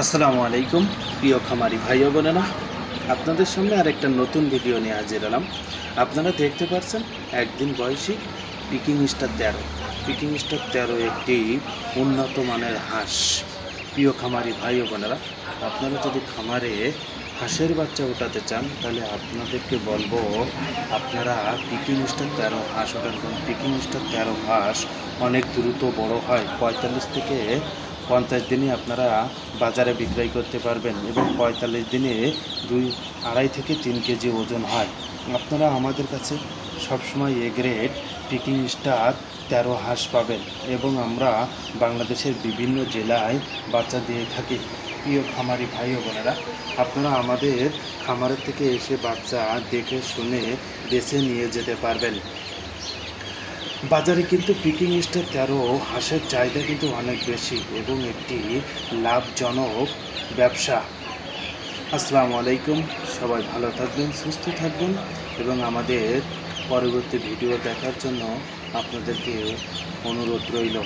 আসসালামু আলাইকুম, প্রিয় খামারি ভাই বোনেরা। আপনাদের সামনে আরেকটা নতুন ভিডিও নিয়ে হাজির এলাম আপনারা দেখতে পাচ্ছেন, একদিন বয়সী পিকিং স্টার তেরো। পিকিং স্টার তেরো একটি উন্নত মানের হাঁস। প্রিয় খামারি ভাই বোনেরা, আপনারা যদি খামারে হাঁসের বাচ্চা ওঠাতে চান, তাহলে আপনাদেরকে বলব, আপনারা পিকিং স্টার তেরো হাঁস ওঠান কারণ পিকিং স্টার তেরো হাঁস অনেক দ্রুত বড় হয়, পঁয়তাল্লিশ থেকে পঞ্চাশ দিনে আপনারা বাজারে বিক্রয় করতে পারবেন এবং পঁয়তাল্লিশ দিনে দুই আড়াই থেকে তিন কেজি ওজন হয়। আপনারা আমাদের কাছে সবসময় এ গ্রেড পিকিং স্টার তেরো হাঁস পাবেন এবং আমরা বাংলাদেশের বিভিন্ন জেলায় বাচ্চা দিয়ে থাকি। প্রিয় খামারি ভাই ও বোনেরা, আপনারা আমাদের খামারের থেকে এসে বাচ্চা দেখে শুনে বেছে নিয়ে যেতে পারবেন। বাজারে কিন্তু পিকিং স্টার তেরো, হাঁসের চাহিদা কিন্তু অনেক বেশি এবং একটি লাভজনক ব্যবসা। আসসালামু আলাইকুম, সবাই ভালো থাকবেন, সুস্থ থাকবেন এবং আমাদের পরবর্তী ভিডিও দেখার জন্য আপনাদেরকে অনুরোধ রইল।